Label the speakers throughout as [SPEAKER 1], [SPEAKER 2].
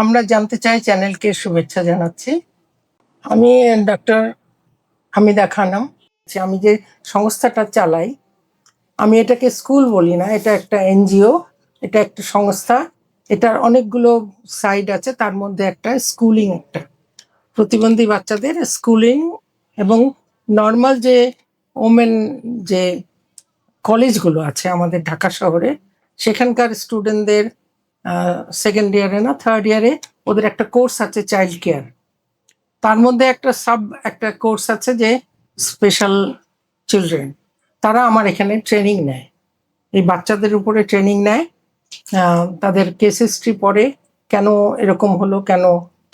[SPEAKER 1] আমরা জানতে চাই চ্যানেলকে শুভেচ্ছা জানাচ্ছি। আমি ডক্টর হামিদা খানম। আমি যে সংস্থাটা চালাই, আমি এটাকে স্কুল বলি না, এটা একটা এনজিও, এটা একটা সংস্থা। এটার অনেকগুলো সাইড আছে, তার মধ্যে একটা স্কুলিং একটা। প্রতিবন্ধী বাচ্চাদের স্কুলিং এবং নর্মাল যে ওমেন যে কলেজগুলো আছে আমাদের ঢাকা শহরে, সেখানকার স্টুডেন্টদের সেকেন্ড ইয়ারে না থার্ড ইয়ারে ওদের একটা কোর্স আছে চাইল্ড কেয়ার তার মধ্যে একটা সাব একটা কোর্স আছে যে স্পেশাল চিলড্রেন তারা আমার এখানে ট্রেনিং নেয়। এই বাচ্চাদের উপরে ট্রেনিং নেয়। তাদের কেস হিস্ট্রি পড়ে, কেন এরকম হলো, কেন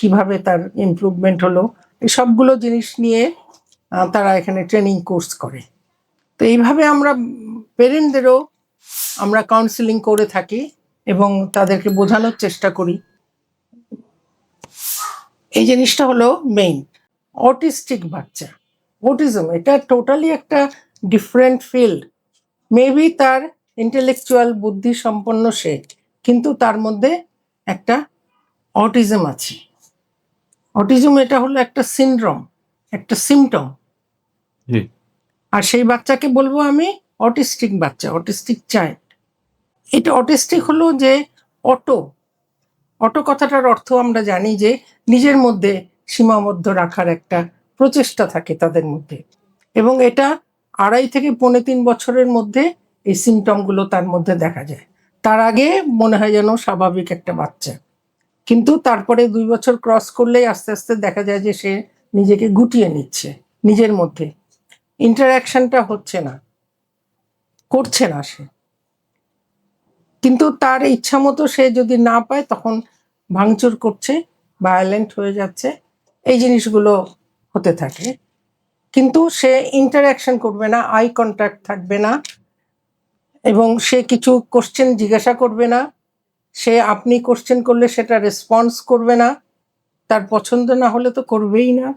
[SPEAKER 1] কীভাবে তার ইমপ্রুভমেন্ট হলো, এই সবগুলো জিনিস নিয়ে তারা এখানে ট্রেনিং কোর্স করে। তো এইভাবে আমরা পেরেন্টদেরও আমরা কাউন্সিলিং করে থাকি। এবং তাদেরকে বোঝানোর চেষ্টা করি। এই জিনিসটা হলো মেইন অটিস্টিক বাচ্চা। অটিজম এটা টোটালি একটা ডিফারেন্ট ফিল্ড মেবি তার ইন্টেলেকচুয়াল বুদ্ধি সম্পন্ন সে কিন্তু তার মধ্যে একটা অটিজম আছে। অটিজম এটা হলো একটা সিনড্রোম একটা সিমটম আর সেই বাচ্চাকে বলব আমি অটিস্টিক বাচ্চা অটিস্টিক চাইল্ড এটা অটিস্টিক হলো যে অটো অটো কথাটার অর্থ আমরা জানি যে নিজের মধ্যে সীমাবদ্ধ রাখার একটা প্রচেষ্টা থাকে তাদের মধ্যে। এবং এটা আড়াই থেকে পৌনে তিন বছরের মধ্যে এই সিমটমগুলো তার মধ্যে দেখা যায়। তার আগে মনে হয় যেন স্বাভাবিক একটা বাচ্চা। কিন্তু তারপরে দুই বছর ক্রস করলেই আস্তে আস্তে দেখা যায় যে সে নিজেকে গুটিয়ে নিচ্ছে, নিজের মধ্যে। ইন্টারাকশনটা হচ্ছে না, করছে না সে। কিন্তু তার ইচ্ছা মতো সে যদি না পায়, তখন ভাঙচুর করছে ভায়োলেন্ট হয়ে যাচ্ছে। এই জিনিসগুলো হতে থাকে। কিন্তু সে ইন্টারাকশন করবে না আই কন্ট্যাক্ট থাকবে না এবং সে কিছু কোশ্চেন জিজ্ঞাসা করবে না। সে আপনি কোশ্চেন করলে সেটা রেসপন্স করবে না। তার পছন্দ না হলে তো করবেই না।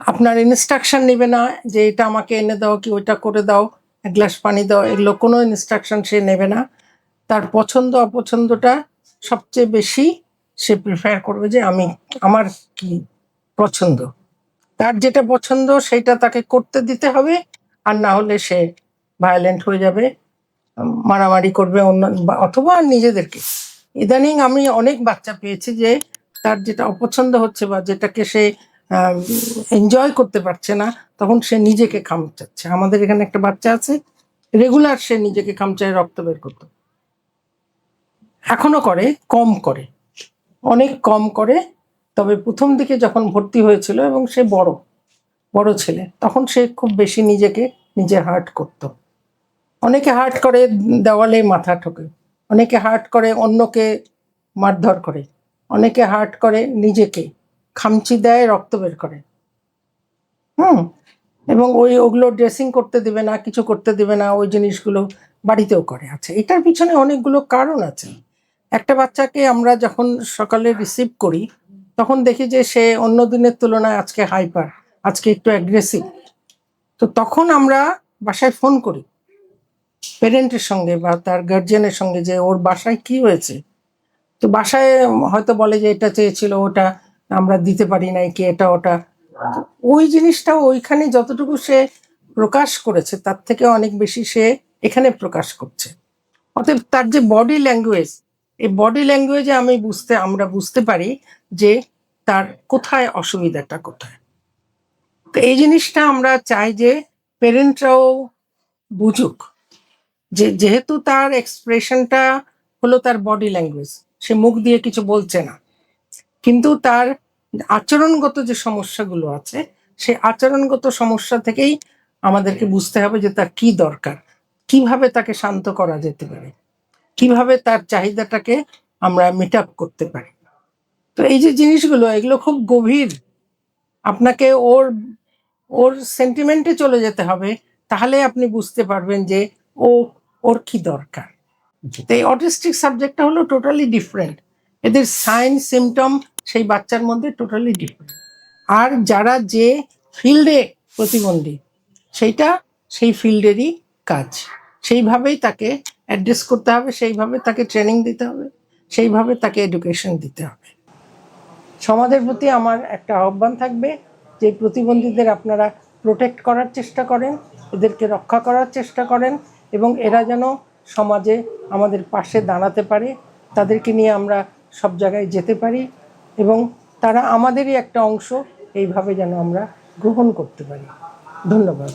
[SPEAKER 1] আপনার ইনস্ট্রাকশন নেবে না যে, এটা আমাকে এনে দাও কি ওইটা করে দাও, এক গ্লাস পানি দাও। এগুলো কোনো ইনস্ট্রাকশন সে নেবে না। তার পছন্দ, অপছন্দটা সবচেয়ে বেশি সে প্রিফার করবে যে আমি, আমার কি পছন্দ। তার যেটা পছন্দ সেটা তাকে করতে দিতে হবে, আর না হলে সে ভায়োলেন্ট হয়ে যাবে, মারামারি করবে অন্য অথবা নিজেদেরকে। ইদানিং আমি অনেক বাচ্চা পেয়েছি যে তার যেটা অপছন্দ হচ্ছে বা যেটাকে সে এনজয় করতে পারছে না, তখন সে নিজেকে খামচাচ্ছে। আমাদের এখানে একটা বাচ্চা আছে রেগুলার সে নিজেকে খামচায় রক্ত বের করতো। এখনও করে, কম করে। অনেক কম করে, তবে প্রথম দিকে যখন ভর্তি হয়েছিল এবং সে বড় বড় ছেলে, তখন সে খুব বেশি নিজেকে, নিজে হার্ট করত। অনেকে হার্ট করে দেওয়ালে মাথা ঠোকে, অনেকে হার্ট করে অন্যকে মারধর করে, অনেকে হার্ট করে নিজেকে, খামচি দেয়, রক্ত বের করে। হুম, এবং ওই ওগুলো ড্রেসিং করতে দেবে না, কিছু করতে দেবে না, ওই জিনিসগুলো বাড়িতেও করে। আচ্ছা এটার পিছনে অনেকগুলো কারণ আছে। একটা বাচ্চাকে আমরা যখন সকালে রিসিভ করি, তখন দেখি যে সে অন্য দিনের তুলনায় আজকে হাইপার আজকে একটু অ্যাগ্রেসিভ তো তখন আমরা বাসায় ফোন করি। পেরেন্টের সঙ্গে বা তার গার্জিয়ানের সঙ্গে যে ওর বাসায় কি হয়েছে? তো বাসায় হয়তো বলে যে এটা চেয়েছিল, ওটা আমরা দিতে পারি নাই, কি এটা, ওটা। ওই জিনিসটা ওইখানে যতটুকু সে প্রকাশ করেছে, তার থেকে অনেক বেশি সে এখানে প্রকাশ করছে। অতএব তার যে বডি ল্যাঙ্গুয়েজ এই বডি ল্যাঙ্গুয়েজে আমি বুঝতে, আমরা বুঝতে পারি যে তার কোথায় অসুবিধাটা কোথায়। তো এই জিনিসটা আমরা চাই যে পেরেন্টরাও বুঝুক যে যেহেতু তার এক্সপ্রেশনটা হলো তার বডি ল্যাঙ্গুয়েজ সে মুখ দিয়ে কিছু বলছে না। কিন্তু তার আচরণগত যে সমস্যাগুলো আছে সেই আচরণগত সমস্যা থেকেই আমাদেরকে বুঝতে হবে যে তার কি দরকার, কীভাবে তাকে শান্ত করা যেতে পারে। কীভাবে তার চাহিদাটাকে আমরা মিট আপ করতে পারি? তো এই যে জিনিসগুলো এগুলো খুব গভীর। আপনাকে ওর ওর সেন্টিমেন্টে চলে যেতে হবে তাহলে আপনি বুঝতে পারবেন যে ও ওর কি দরকার। তো এই অটিস্টিক সাবজেক্টটা হলো টোটালি ডিফারেন্ট এদের সাইন সিমটম সেই বাচ্চার মধ্যে টোটালি ডিফারেন্ট আর যারা যে ফিল্ডে প্রতিবন্ধী সেইটা সেই ফিল্ডেরই কাজ। সেইভাবেই তাকে অ্যাড্রেস করতে হবে, সেইভাবে তাকে ট্রেনিং দিতে হবে, সেইভাবে তাকে এডুকেশন দিতে হবে। সমাজের প্রতি আমার একটা আহ্বান থাকবে যে প্রতিবন্ধীদের আপনারা প্রোটেক্ট করার চেষ্টা করেন, এদেরকে রক্ষা করার চেষ্টা করেন এবং এরা যেন সমাজে আমাদের পাশে দাঁড়াতে পারে, তাদেরকে নিয়ে আমরা সব জায়গায় যেতে পারি এবং তারা আমাদেরই একটা অংশ, এইভাবে যেন আমরা গ্রহণ করতে পারি। ধন্যবাদ।